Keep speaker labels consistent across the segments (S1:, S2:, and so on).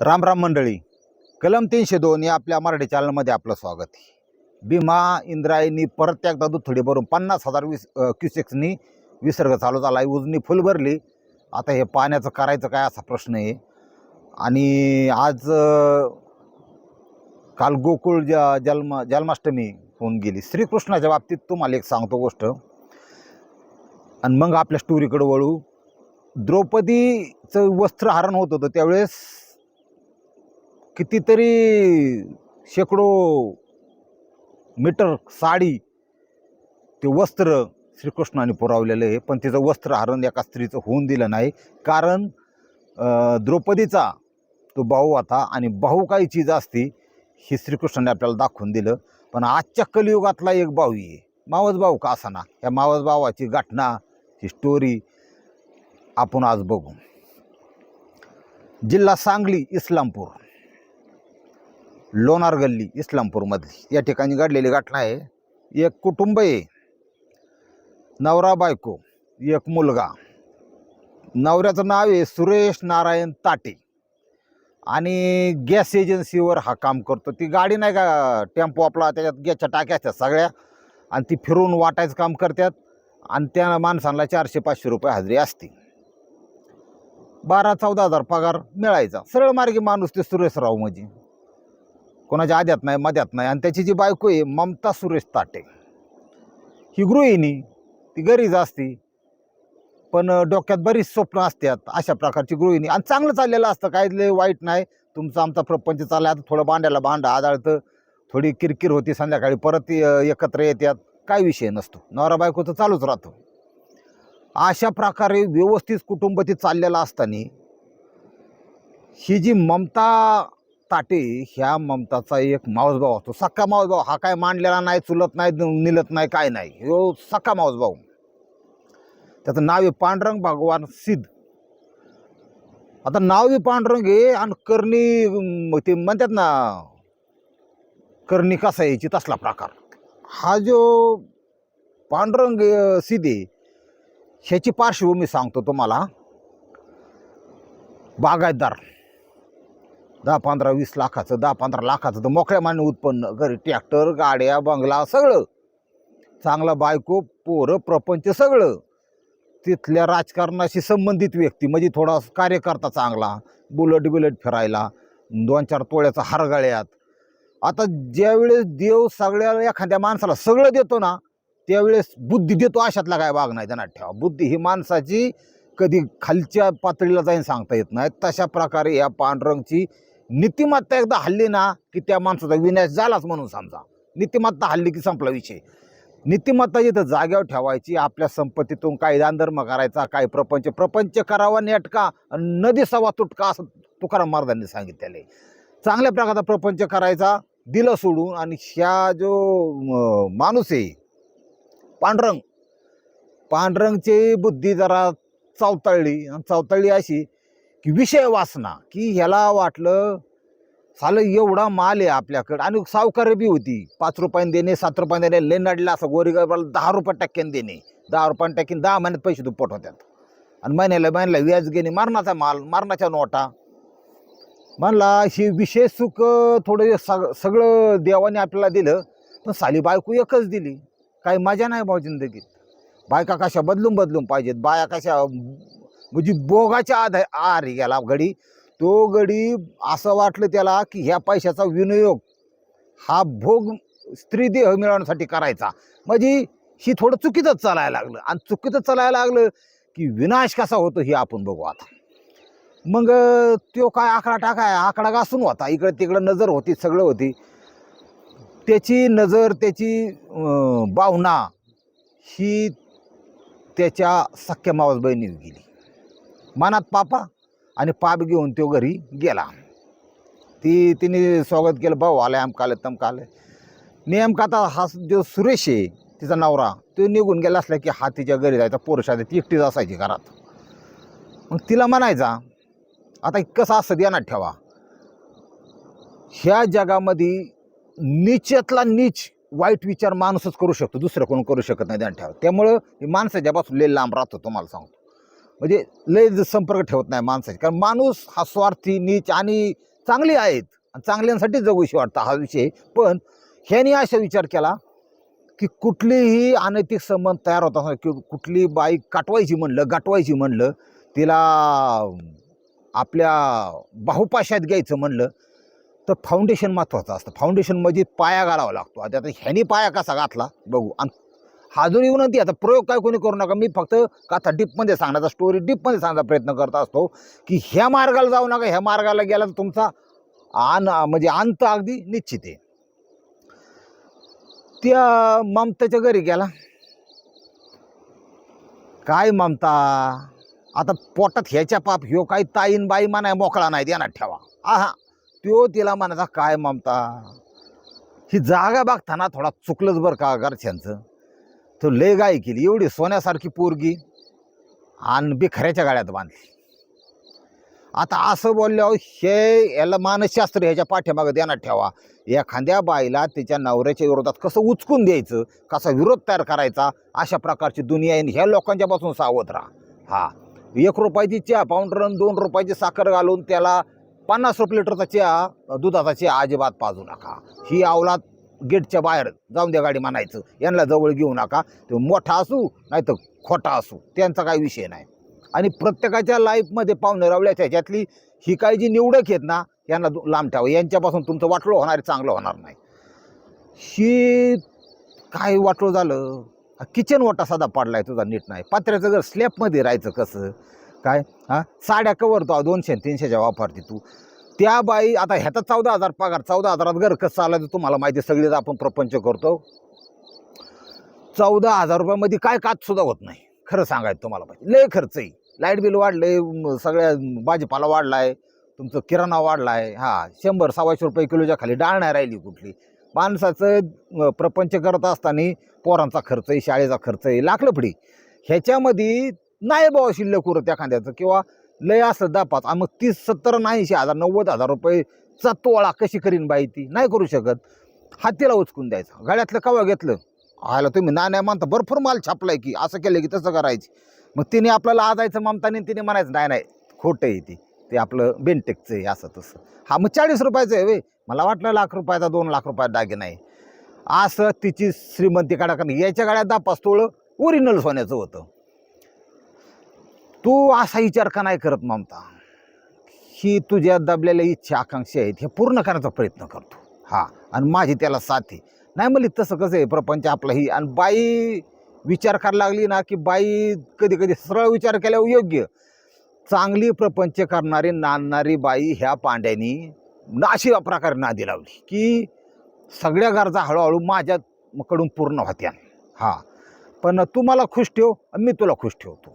S1: राम राम मंडळी. कलम तीनशे दोन या आपल्या मराठी चॅनलमध्ये आपलं स्वागत आहे. भीमा इंद्रायणी परत एकदा दुथडी भरून पन्नास हजार वीस क्युसेक्सनी विसर्ग चालू झाला. आहे उजनी फुल भरली. आता हे पाण्याचं करायचं काय असा प्रश्न आहे. आणि आज काल गोकुळ ज जन्म जन्माष्टमी होऊन गेली. श्रीकृष्णाच्या बाबतीत तुम्हाला एक सांगतो गोष्ट. आणि मग आपल्या स्टोरीकडे वळू. द्रौपदीचं वस्त्रहरण होत होतं त्यावेळेस कितीतरी शेकडो मीटर साडी ते वस्त्र श्रीकृष्णाने पुरवलेलं आहे. पण तिचं वस्त्रहरण एका स्त्रीचं होऊन दिलं नाही. कारण द्रौपदीचा तो भाऊ होता आणि भाऊ काही चीज असती ही श्रीकृष्णाने आपल्याला दाखवून दिलं. पण आजच्या कलियुगातला एक भाऊ आहे. मावस भाऊ का असाना? या मावस भावाची घटना ही स्टोरी आपण आज बघू. जिल्हा सांगली इस्लामपूर. लोणार गल्ली इस्लामपूरमधली. या ठिकाणी घडलेली घटना आहे. एक कुटुंब आहे. नवरा बायको एक मुलगा. नवऱ्याचं नाव आहे सुरेश नारायण ताटे. आणि गॅस एजन्सीवर हा काम करतो. ती गाडी नाही का टेम्पो आपला त्याच्यात गॅसच्या टाक्या असतात सगळ्या. आणि ती फिरून वाटायचं काम करतात. आणि त्या माणसांना चारशे पाचशे रुपये हजेरी असते. बारा चौदा हजार पगार मिळायचा. सरळ मार्गी माणूस ते सुरेशराव म्हणजे. कोणाच्या आद्यात नाही मध्यात नाही. आणि त्याची जी बायको आहे ममता सुरेश ताटे. ही गृहिणी ती गरीज असती पण डोक्यात बरीच स्वप्न असतात अशा प्रकारची गृहिणी. आणि चांगलं चाललेलं असतं. काय लय वाईट नाही. तुमचा आमचा प्रपंच चालला आता थोडं भांड्याला भांडा आदळतं. थोडी किरकिर होती संध्याकाळी. परत एकत्र येतात काय विषय नसतो. नवरा बायको तर चालूच राहतो. अशा प्रकारे व्यवस्थित कुटुंब ते चाललेलं असताना ही जी ममता ताटे ह्या ममताचा एक मावसभाव असतो. सक्का मावसभाव हा काय मांडलेला नाही चुलत नाही निलत नाही काय नाही. हो सक्का मावसभाऊ त्याचं नाव आहे पांडुरंग भगवान सिद्ध. आता नाव बी पांडुरंग आहे आणि करणी ते म्हणतात ना करणी कसा यायची तसला प्रकार. हा जो पांडुरंग सिद्ध आहे ह्याची पार्श्वभूमी सांगतो तुम्हाला. बागायतदार. दहा पंधरा वीस लाखाचं दहा पंधरा लाखाचं तर मोकळ्या माने उत्पन्न. घरी ट्रॅक्टर गाड्या बंगला सगळं. चांगला बायको पोरं प्रपंच सगळं. तिथल्या राजकारणाशी संबंधित व्यक्ती म्हणजे थोडा कार्यकर्ता चांगला बुलट बिलट फिरायला दोन चार तोळ्याचा हरगळ्यात. आता ज्यावेळेस देव सगळ्या एखाद्या माणसाला सगळं देतो ना त्यावेळेस बुद्धी देतो अशातला काय भाग नाही त्यांना ठेवा. बुद्धी ही माणसाची कधी खालच्या पातळीला जाईन सांगता येत नाही. तशा प्रकारे या पांडुरंगची नीतिमत्ता एकदा हल्ली ना की त्या माणसाचा विनाश झालाच म्हणून समजा. नीतिमत्ता हल्ली की संपला विषय. नीतिमत्ता जिथं जाग्यावर ठेवायची आपल्या संपत्तीतून काय दानधर्म करायचा काय प्रपंच प्रपंच करावा नेटका आणि नदी सवा तुटका असं तुकाराम महाराजांनी सांगितलेलं आहे. चांगल्या प्रकारचा प्रपंच करायचा दिलं सोडून आणि ह्या जो माणूस आहे पांडुरंग पांडुरंगची बुद्धी जरा चावताळली आणि चावताळली अशी की विषय वासना की ह्याला वाटलं सालं एवढा माल आहे आपल्याकडं. आणि सावकार बी होती पाच रुपयाने देणे सात रुपयाने देणे लय नडला असं गोरीगरबाला दहा रुपये टक्क्याने देणे. दहा रुपयाने टक्क्याने दहा महिन्यात पैसे दुप्पट होत्यात. आणि महिन्याला महिन्याला व्याज घेणे मारणाचा माल मारणाच्या नोटा. म्हणला हे विषय सुख थोडं सग सगळं देवाने आपल्याला दिलं पण साली बायको एकच दिली. काही मजा नाही भाऊ जिंदगीत. बायका कशा बदलून बदलून पाहिजेत बाया कशा म्हणजे बोगाच्या आधा आर गेला घडी तो गडी असं वाटलं त्याला की ह्या पैशाचा विनियोग हा भोग स्त्री देह मिळवण्यासाठी करायचा. म्हणजे ही थोडं चुकीचंच चालायला लागलं. आणि चुकीचं चालायला लागलं की विनाश कसा होतो हे आपण बघू आता. मग तो काय आकडा टाकाय आकडा घासून होता. इकडे तिकडं नजर होती सगळं होती. त्याची नजर त्याची भावना ही त्याच्या सख्या मावस बहिणीवर गेली. मनात पापा आणि पाप घेऊन तो घरी गेला. ती तिने स्वागत केलं भाऊ आलाय आमका आलं तमका आलं नेमका आता हा जो सुरेश आहे तिचा नवरा तो निघून गेला असला की हा तिच्या घरी जायचा पोरशात ती एकटीच असायची घरात. मग तिला म्हणायचा आता कसं असं ध्यानात ठेवा? ह्या जगामध्ये नीचातला नीच वाईट विचार माणूसच करू शकतो दुसरं कोण करू शकत नाही ध्यान ठेवा त्यामुळं हे माणसाच्या पासून लय लांब राहतो तुम्हाला सांगतो. म्हणजे लय ज- संपर्क ठेवत नाही माणसाची. कारण माणूस हा स्वार्थी नीच आणि चांगली आहेत. आणि चांगल्यांसाठी जगूशी वाटतं हा विषय. पण ह्याने असा विचार केला की कुठलीही अनैतिक संबंध तयार होत असणार की कुठली बाई काटवायची म्हणलं गाठवायची म्हणलं तिला आपल्या बाहुपाशात घ्यायचं म्हणलं तर फाउंडेशन महत्त्वाचं असतं. फाउंडेशन म्हणजे पाया घालावा लागतो. आता आता ह्यानी पाया कसा घातला? बघू. आणि हा येऊन विनंती आता प्रयोग काय कोणी करू नका. मी फक्त कथा डीपमध्ये सांगण्याचा स्टोरी डीपमध्ये सांगण्याचा प्रयत्न करत असतो की ह्या मार्गाला जाऊ नका ह्या मार्गाला गेला तर तुमचा आन म्हणजे अंत अगदी निश्चित आहे. त्या ममताच्या घरी गेला. काय ममता? आता पोटात ह्याच्या पाप ह्यो काही ताईन बाई म्हणाय मोकळा नाही देणार ठेवा. आहा त्यो तिला म्हणायचा काय ममता? ही जागा बघताना थोडा चुकलंच बरं का घरच्यांचं? तो लय गाय केली एवढी सोन्यासारखी पोरगी. आणि बिखऱ्याच्या गाड्यात बांधली. आता असं बोलल्यावर हे याला मानसशास्त्र ह्याच्या पाठीमागं देण्यात ठेवा. एखाद्या बाईला तिच्या नवऱ्याच्या विरोधात कसं उचकून द्यायचं कसा विरोध तयार करायचा अशा प्रकारची दुनिया आहे आणि ह्या लोकांच्यापासून सावध राहा. हा एक रुपयाची चहा पावडर आणि दोन रुपयाची साखर घालून त्याला पन्नास रुपये लिटरचा चहा दुधाचा चहा अजिबात पाजू नका. ही अवलाद गेटच्या बाहेर जाऊन द्या गाडी म्हणायचं. यांना जवळ घेऊ नका. तो मोठा असू नाही तर खोटा असू. त्यांचा काही विषय नाही. आणि प्रत्येकाच्या लाईफमध्ये पाहुणे रावल्याच्या ह्याच्यातली ही काही जी निवडक आहेत ना यांना दु- लांब ठेवा. यांच्यापासून तुमचं वाटलं होणार चांगलं होणार नाही. ही काय वाटलं झालं? किचन वाटा साधा पडलाय तुझा नीट नाही. पात्र्याचं जर स्लॅबमध्ये राहायचं कसं? काय? हां? साड्या कवर तो दोनशे तीनशेच्या वापरते तू. त्या बाई आता ह्याचा चौदा हजार पगार चौदा हजारात घर कसं चालायचं तुम्हाला माहिती सगळीच आपण प्रपंच करतो. चौदा हजार रुपयामध्ये काय काच सुद्धा होत नाही. खरं सांगायचं तुम्हाला पाहिजे लय खर्च आहे लाइट बिल वाढलं सगळ्या भाजीपाला वाढला आहे तुमचं किराणा वाढला आहे हा शंभर सव्वाशे रुपये किलोच्या खाली डाळ नाही राहिली कुठली. माणसाचं प्रपंच करत असताना पोरांचा खर्च आहे शाळेचा खर्च आहे लाकडं फडी ह्याच्यामध्ये नाही बाबा शिल्लक उरत एखाद्याचं किंवा लय असं दहा पाच मग तीस सत्तर ऐंशी हजार नव्वद हजार रुपयेचा तोळा कशी करीन बाई ती? नाही करू शकत. हातीला उचकून द्यायचा. गाड्यातलं कवा घेतलं? आयला तुम्ही नाण्या मानता भरपूर माल छापलाय की असं केलं की तसं करायची. मग तिने आपल्याला आजायचं ममताने तिने म्हणायचं नाही नाही खोटं आहे ती. ते आपलं बेंटेकचं आहे असं तसं. हा मग चाळीस रुपयाचं आहे वे. मला वाटलं लाख रुपयाचा दोन लाख रुपयाचा दागिना आहे. असं तिची श्रीमंती काढा कारण याच्या गाड्यात दहा पाच तोळं ओरिजिनल सोन्याचं होतं. तू असा विचार का नाही करत ममता? ही तुझ्या दबलेल्या इच्छा आकांक्षा आहेत हे पूर्ण करण्याचा प्रयत्न करतो. हां आणि माझी त्याला साथ आहे. नाही म्हणली तसं कसं आहे प्रपंच आपला ही. आणि बाई विचार करायला लागली ना की बाई कधी कधी सरळ विचार केल्यावर योग्य. चांगली प्रपंच करणारी नांदणारी बाई ह्या पांड्यानी अशी प्रकारे नादी लावली की सगळ्या गरजा हळूहळू माझ्याकडून पूर्ण होत्या. हां. पण तू मला खुश ठेव आणि मी तुला खुश ठेवतो.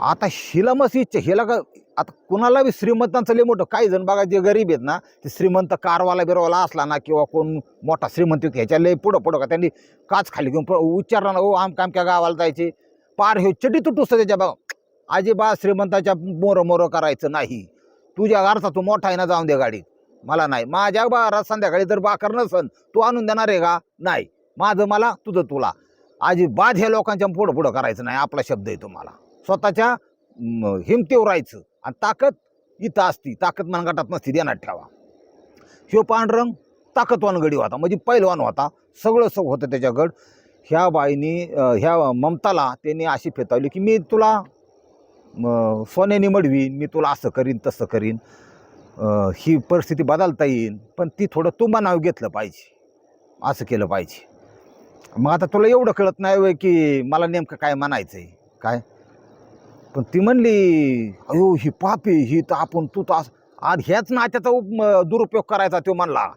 S1: आता हिला मस्त इच्छा हिला का आता कुणाला बी श्रीमंतांचं लय मोठं काही जण बघा जे गरीब आहेत ना ते श्रीमंत कारवाला बिरवाला असला ना किंवा कोण मोठा श्रीमंत ह्याच्या लय पुढं पुढं का त्यांनी काच खाली घेऊन उच्चारला ना ओ आमच्या आमक्या गावाला जायचे. पार हे चटी तुटूस त्याच्या बघा अजिबात श्रीमंताच्या मोरं मोरं करायचं नाही. तुझ्या घरचा तू मोठा आहे ना जाऊन दे गाडीत. मला नाही. माझ्या बारात संध्याकाळी जर बाकर नसन तू आणून देणार आहे का? नाही. माझं मला तुझं तुला. अजिबात ह्या लोकांच्या पुढं पुढं करायचं नाही आपला शब्द आहे तुम्हाला. स्वतःच्या हिमतेवर हिमतीवर राहायचं. आणि ताकद इथं असती. ताकद मनगटात नसती. देण्यात ठेवा. शिव पांढरंग ताकदवान गडी होता. म्हणजे पैलवान होता. सगळं सग होतं त्याच्याकड ह्या बाईनी ह्या ममताला त्यांनी अशी फेतावली की मी तुला सोन्याने मडवीन. मी तुला असं करीन तसं करीन. ही परिस्थिती बदलता येईल पण ती थोडं तुम्हा मनाव घेतलं पाहिजे. असं केलं पाहिजे. मग आता तुला एवढं कळत नाही की मला नेमकं काय म्हणायचं आहे काय? पण ती म्हणली अयो ही पापी ही तर आपण तू तर आज ह्याच नात्याचा उप- म- दुरुपयोग करायचा तो म्हणला.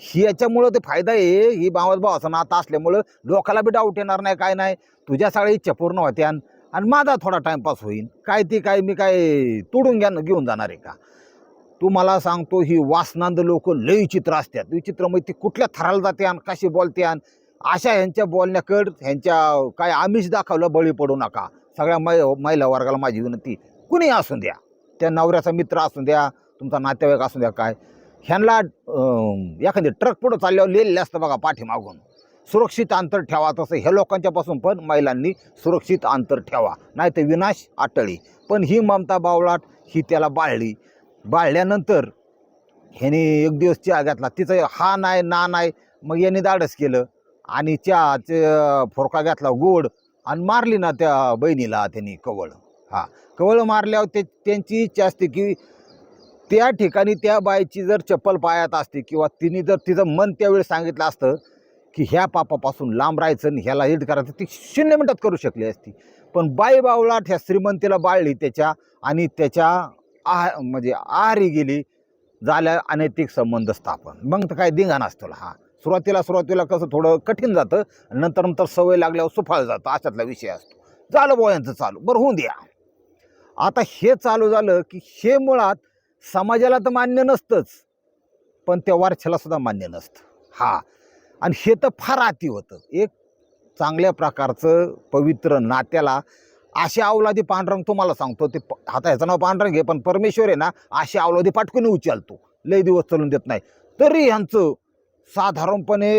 S1: ह्याच्यामुळं ते फायदा आहे ही भावात भावाचं नातं असल्यामुळं लोकाला बी डाऊट येणार नाही काय नाही. तुझ्या सगळ्या इच्छा पूर्ण होत्या आणि माझा थोडा टाईमपास होईल काय ती काय मी काय तोडून घ्या घेऊन जाणार आहे का? तू मला सांगतो ही वासनांद लोक लय विचित्र असतात. विचित्र म्हणजे ती कुठल्या थराला जाते आणि कशी बोलते आणि अशा ह्यांच्या बोलण्याकड ह्यांच्या काय आमिष दाखवलं बळी पडू नका. सगळ्या मै महिला वर्गाला माझी विनंती कुणी असू द्या. त्या नवऱ्याचा मित्र असून द्या तुमचा नातेवाईक असू द्या काय. ह्यांना एखादी ट्रक पुढं चालल्यावर लिहिलेलं असतं बघा पाठीमागून. सुरक्षित अंतर ठेवा तसं. ह्या लोकांच्यापासून पण महिलांनी सुरक्षित अंतर ठेवा. नाही तर विनाश आटळी पण ही ममता बावळाट ही त्याला बाळली. बाळल्यानंतर ह्याने एक दिवस चहा घेतला. तिचं हा नाही ना नाही मग याने दाडस केलं. आणि चहाचे फोरका घेतला गोड. आणि मारली ना त्या बहिणीला त्यांनी कवळ. हा कवळ मारल्यावर ते त्यांची इच्छा असते की त्या ठिकाणी त्या बाईची जर चप्पल पायात असते किंवा तिने जर तिचं मन त्यावेळी सांगितलं असतं की ह्या पापापासून लांब राहायचं आणि ह्याला हिट करायचं ती शून्य मिनटात करू शकली असती. पण बाई बावळाट ह्या श्रीमंतीला बाळली त्याच्या आणि त्याच्या आह म्हणजे आहारी गेली झाल्या अनैतिक संबंध स्थापन. मग तर काय दिंगा नसतो हा. सुरुवातीला सुरुवातीला कसं थोडं कठीण जातं नंतर नंतर सवय लागल्यावर सुफाळ जातं अशातला विषय असतो. झालं बोयांचं चालू. बरं होऊन द्या. आता हे चालू झालं की हे मुळात समाजाला तर मान्य नसतंच पण त्या वारशालासुद्धा मान्य नसतं. हा. आणि हे तर फार अति होतं. एक चांगल्या प्रकारचं पवित्र नात्याला अशी अवलादी पांढरंग तुम्हाला सांगतो ते प- आता ह्याचं नाव पांढरंग आहे पण परमेश्वर आहे ना अशी अवलादी पाठकून उचलतो. लय दिवस चालून देत नाही. तरी ह्यांचं साधारणपणे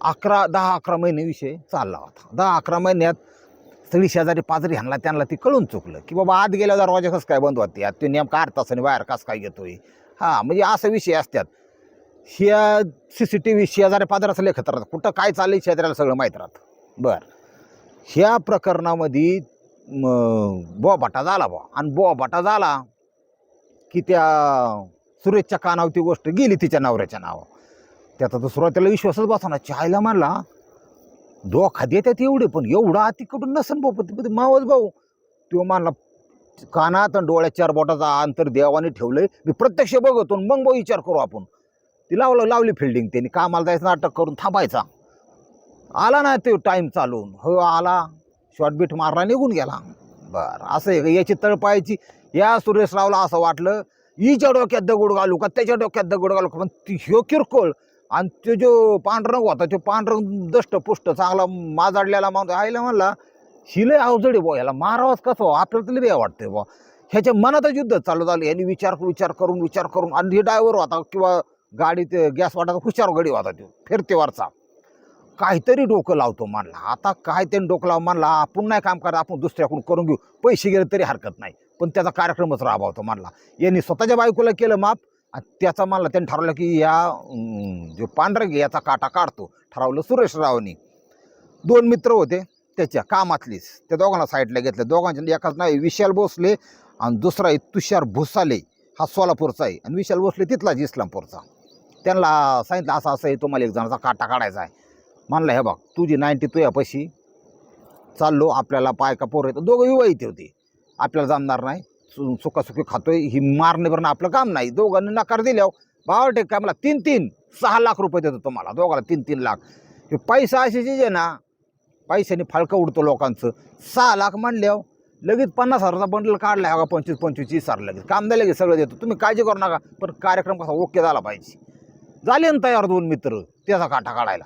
S1: अकरा दहा अकरा महिने विषय चालला होता. दहा अकरा महिन्यात सगळी शेजारी पाजरी ह्यांना त्यांना ती कळून चुकलं की बाबा आत गेल्या दरवाजा कसं काय बंद होते ते नेमका आठ तासाने बाहेर कसं काय घेतोय? हां म्हणजे असं विषय असतात. ह्या सी सी टी व्ही शेजारी पाजराचं लेखत राहतं कुठं काय चाललंय शेजाऱ्याला सगळं माहीत राहतं. बरं. ह्या प्रकरणामध्ये बोबाटा झाला बा आणि बोबाटा झाला की त्या सुरेशच्या कानावर ती गोष्ट गेली तिच्या नवऱ्याच्या नावावर. त्याचा तर सुरुवातीला विश्वासच बसवणार चायला म्हणला धोका देतात एवढे पण एवढा तिकडून नसन बाबा ते मावस भाऊ. तो मानला कानात आणि डोळ्यात चार बोटाचा अंतर देवाने ठेवलंय मी प्रत्यक्ष बघतो आणि मग भाऊ विचार करू आपण. ती लावलं लावली फिल्डिंग त्यांनी कामाला जायचं नाटक करून थांबायचा. आला ना तो टाईम चालून. हो आला. शॉर्ट बीट मारला निघून गेला. बरं असं आहे का? याची तळपायची या सुरेशरावला असं वाटलं हिच्या डोक्यात दगड घालू का? त्याच्या डोक्यात दगड घालू का? पण ती ह्यो किरकोळ आणि तो जो पांढरंग होता तो पांढरंग दष्ट पुष्ट चांगला माजाडलेला माणूस आईला म्हणला शिलय अवजडे बुवा ह्याला मारावाच कसं हो? आपल्याला तरी बे वाटते बुवा. ह्याच्या मनातच युद्ध चालू झालं. यांनी विचार विचार करून विचार करून आणि ड्रायव्हर होता किंवा गाडी ते गॅस वाटाचा हुशार गाडी होता तो फिरतेवरचा. काहीतरी डोकं लावतो मानला आता काय त्यांनी डोकं लावून मानला आपण नाही काम करा आपण दुसऱ्याकडून करून घेऊ. पैसे गेले तरी हरकत नाही. पण त्याचा कार्यक्रमच राबवतो मानला यांनी स्वतःच्या बायकोला केलं माप आणि त्याचा मानला त्यांनी ठरवलं की या जो पांढरंग याचा काटा काढतो. ठरवलं सुरेश रावनी दोन मित्र होते त्याच्या कामातलीच. त्या दोघांना साईडला घेतलं. दोघांच्या एकाच नाव विशाल भोसले आणि दुसरा आहे तुषार भुसाले. हा सोलापूरचा आहे. आणि विशाल भोसले तिथलाच इस्लामपूरचा. त्यांना सांगितलं असं असं आहे. तुम्हाला एक जणाचा काटा काढायचा आहे. म्हणलं हे बघ तुझी नाईन्टी तुझ्यापाशी चाललो. आपल्याला पाय का पोर येतं दोघं विवाहित होते. आपल्याला जमणार नाही. सुखासुखी खातोय ही मारणे भरणं आपलं काम नाही. दोघांनी नकार दिल्यावर बावटे काय मला तीन तीन सहा लाख रुपये देतो तुम्हाला. दोघाला तीन तीन लाख. हे पैसा अशी चीज आहे ना पैशाने फाळकं उडतो लोकांचं. सहा लाख म्हणल्यावर लगेच पन्नास हजाराचा बंडल काढला का पंचवीस पंचवीस हजार लगेच. काम द्या लगेच सगळं देतो. तुम्ही काळजी करू नका पण कार्यक्रम कसा ओके झाला पाहिजे. झाले ना तयार दोन मित्र त्याचा काटा काढायला.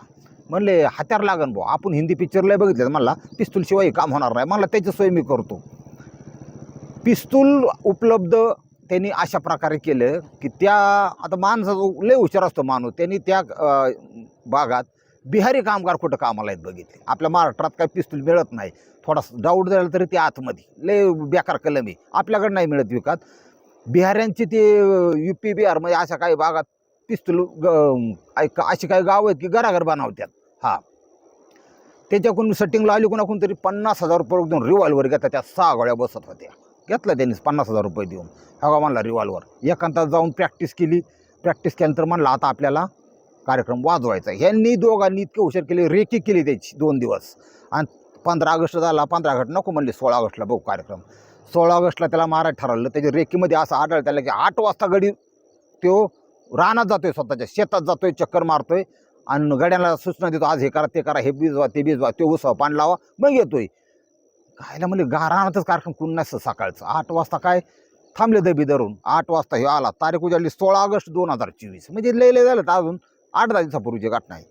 S1: म्हणले हत्यार लागन भाऊ आपण हिंदी पिक्चरला बघितलं म्हणला पिस्तूलशिवाय काम होणार नाही. मला त्याची सोय मी करतो. पिस्तूल उपलब्ध त्यांनी अशा प्रकारे केलं की त्या आता माणसाचा लय हुशार असतो माणूस. त्यांनी त्या भागात बिहारी कामगार कुठं कामाला आहेत बघितले. आपल्या महाराष्ट्रात काही पिस्तूल मिळत नाही. थोडासा डाऊट झाला तरी ते आतमध्ये. लय बेकार कलम आहे. आपल्याकडे नाही मिळत विकत बिहाऱ्यांची ते यू पी बिहारमध्ये अशा काही भागात पिस्तूल ग- अशी काही गावं आहेत की घराघर बनवतात. हा. त्याच्याकडून सेटिंगला आली कोणाकडून तरी पन्नास हजार रुपये देऊन रिव्हॉल्वर घेतात त्या सहा गोळ्या बसत होत्या. घेतलं त्यांनी पन्नास हजार रुपये देऊन. हवा म्हणला रिव्हॉल्वर एकांतात जाऊन प्रॅक्टिस केली. प्रॅक्टिस केल्यानंतर म्हणला आता आपल्याला कार्यक्रम वाजवायचा ह्यांनी दोघांनी इतके हुशार केले रेकी केली त्याची दोन दिवस. आणि पंधरा ऑगस्ट झाला पंधरा ऑगस्ट नको म्हणले सोळा ऑगस्टला बघू कार्यक्रम. सोळा ऑगस्टला त्याला मारा ठरवलं त्याच्या रेकीमध्ये असं आढळलं त्याला की आठ वाजता गडी तो रानात जातोय स्वतःच्या शेतात जातोय चक्कर मारतोय. आणि गड्याला सूचना देतो आज हे करा ते करा हे बीजवा ते बीजवा ते उसवा पाणी लावा मग येतोय. कायला म्हणजे गाराणातच कार्यक्रम कोण नसतं सकाळचं. आठ वाजता काय? थांबले दबी धरून. आठ वाजता हे आला. तारीख उजाडली सोळा ऑगस्ट दोन हजार चोवीस. म्हणजे लय लय झालं तर अजून आठ दहा दिवसापूर्वीची घटना आहे.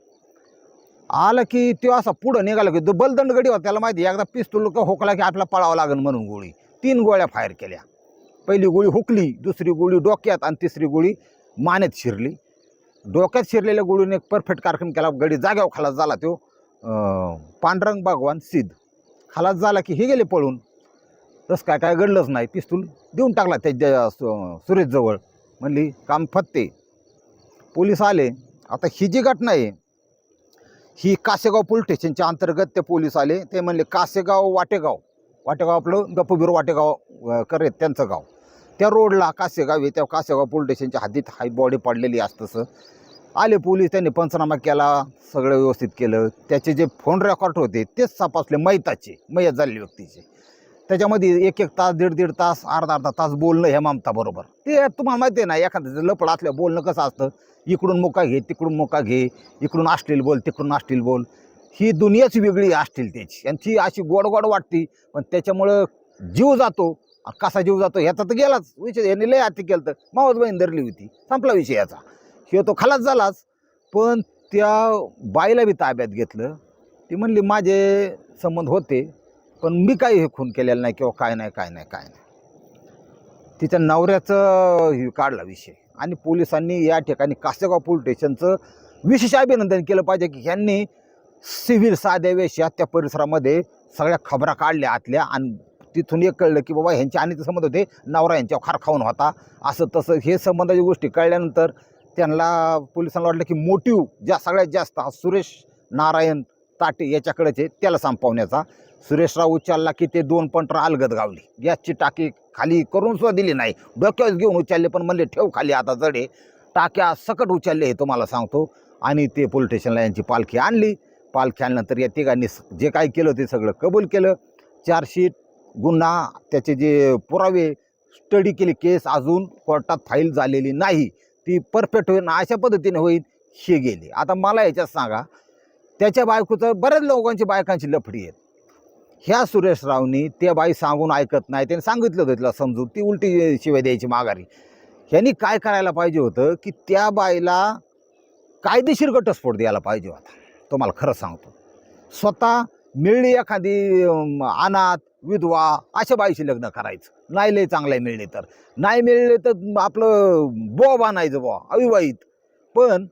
S1: आलं की तो असा पुढं निघाला की तो बलदंड गडी होता. त्याला माहिती एकदा पिस्तूल का हुकला की आपल्याला पळावं लागेल म्हणून गोळी. तीन गोळ्या फायर केल्या. पहिली गोळी हुकली दुसरी गोळी डोक्यात आणि तिसरी गोळी मानेत शिरली. डोक्यात शिरलेल्या गोळीने एक परफेक्ट कार्यक्रम केला. गडी जाग्यावर खाला झाला तो. पांडरंग पांडुरंग भगवान सिद्ध. खालास झाला की हे गेले पळून. तसं काय काय घडलंच नाही. पिस्तूल देऊन टाकला त्याच्या सुरेशजवळ. म्हणली काम फत्ते पोलीस आले. आता ही जी घटना आहे ही कासेगाव पोलीस स्टेशनच्या अंतर्गत ते पोलीस आले. ते म्हणले कासेगाव वाटेगाव. वाटेगाव आपलं गप्पबीर वाटेगाव करेत त्यांचं गाव. त्या रोडला कासेगाव आहे. त्या कासेगाव पोलीस स्टेशनच्या हद्दीत हाय बॉडी पडलेली असतंसं आले पोलीस त्यांनी पंचनामा केला सगळं व्यवस्थित केलं. त्याचे जे फोन रेकॉर्ड होते तेच तपासले मैताचे मयत झालेले व्यक्तीचे. त्याच्यामध्ये एक एक तास दीड दीड तास अर्धा अर्धा तास बोलणं हे ममता बरोबर. ते तुम्हाला माहिती आहे ना एखाद्याचं लपड असलं बोलणं कसं असतं? इकडून मुका घे तिकडून मुका घे इकडून असतील बोल तिकडून असतील बोल. ही दुनियाच वेगळी असतील त्याची. आणि ती अशी गोड गोड वाटती पण त्याच्यामुळं जीव जातो. कसा जीव जातो ह्याचा तर गेलाच. विषय ह्याने लय हाती केलं तर मावस बहीण धरली होती. संपला विषय याचा. हे तो खलास झालाच. पण त्या बाईला बी ताब्यात घेतलं. ती म्हणली माझे संबंध होते पण मी काही हे खून केलेलं नाही किंवा काय नाही काय नाही काय नाही. तिच्या नवऱ्याचं हे काढला विषय. आणि पोलिसांनी या ठिकाणी कासेगाव पोलीस स्टेशनचं विशेष अभिनंदन केलं पाहिजे की ह्यांनी सिव्हिल साध्या वेशात त्या परिसरामध्ये सगळ्या खबरा काढल्या आतल्या आणि तिथून एक कळलं की बाबा ह्यांचे आणि संबंध होते नवरा यांच्यावर खार खाऊन होता. असं तसं हे संबंधाच्या गोष्टी कळल्यानंतर त्यांना पोलिसांना वाटलं की मोटिव ज्या सगळ्यात जास्त हा सुरेश नारायण ताटे याच्याकडेच आहे त्याला संपवण्याचा. सुरेशराव उचलला की ते दोन पंटर अलगद गावली. गॅसची टाकी खाली करून सुद्धा दिली नाही. डोक्यावर घेऊन उचलले पण म्हणले ठेव खाली आता जडे टाक्या सकट उचलले हे तुम्हाला सांगतो. आणि ते पोलीस स्टेशनला यांची पालखी आणली. पालखी आणल्यानंतर या तिघांनी जे काही केलं ते सगळं कबूल केलं. चार्जशीट गुन्हा त्याचे जे पुरावे स्टडी केली केस अजून कोर्टात फाईल झालेली नाही. ती परफेक्ट होईल अशा पद्धतीने होईल हे गेली. आता मला याच्यात सांगा त्याच्या बायकोचं बऱ्याच लोकांची बायकांची लफडी आहेत. ह्या सुरेश रावनी त्या बाई सांगून ऐकत नाही त्याने सांगितलं होतं तिला समजून ती उलटी शिवाय द्यायची माघारी. ह्यांनी काय करायला पाहिजे होतं की त्या बाईला कायदेशीर घटस्फोट द्यायला पाहिजे होता. तुम्हाला खरं सांगतो. स्वतः मिळली एखादी अनाथ विधवा अशा बाईशी लग्न करायचं. नाही लय चांगलं मिळले तर. नाही मिळले तर आपलं बॉ बांधायचं बॉ अविवाहित. पण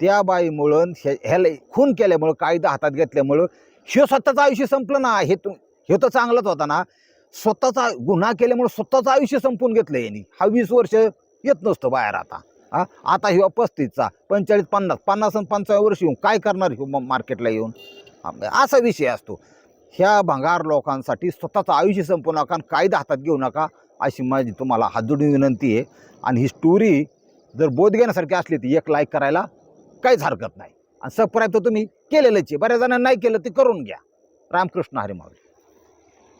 S1: त्या बाईमुळं ह्या- ह्याला खून केल्यामुळं कायदा हातात घेतल्यामुळं हे स्वतःचं आयुष्य संपलं ना. हे तू हे तर चांगलंच होता ना. स्वतःचा गुन्हा केल्यामुळं स्वतःचं आयुष्य संपून घेतलं यांनी. हा वीस वर्ष येत नसतो बाहेर आता. हा? आता ह्यो पस्तीसचा पंचेचाळीस पन्नास पन्नास आणि पंचावन्न वर्ष येऊन काय करणार ह्यो म- मार्केटला येऊन? असा विषय असतो. ह्या भंगार लोकांसाठी स्वतःचं आयुष्य संपू नका आणि कायदा हातात घेऊ नका अशी माझी तुम्हाला हातजोडून विनंती आहे. आणि ही स्टोरी जर बोध घेण्यासारखी असली तर एक लाईक करायला काहीच हरकत नाही. आणि सबस्क्राईब तर तुम्ही केलेलंच आहे. बऱ्याच जणांना नाही केलं ते करून घ्या. रामकृष्ण हरे माऊली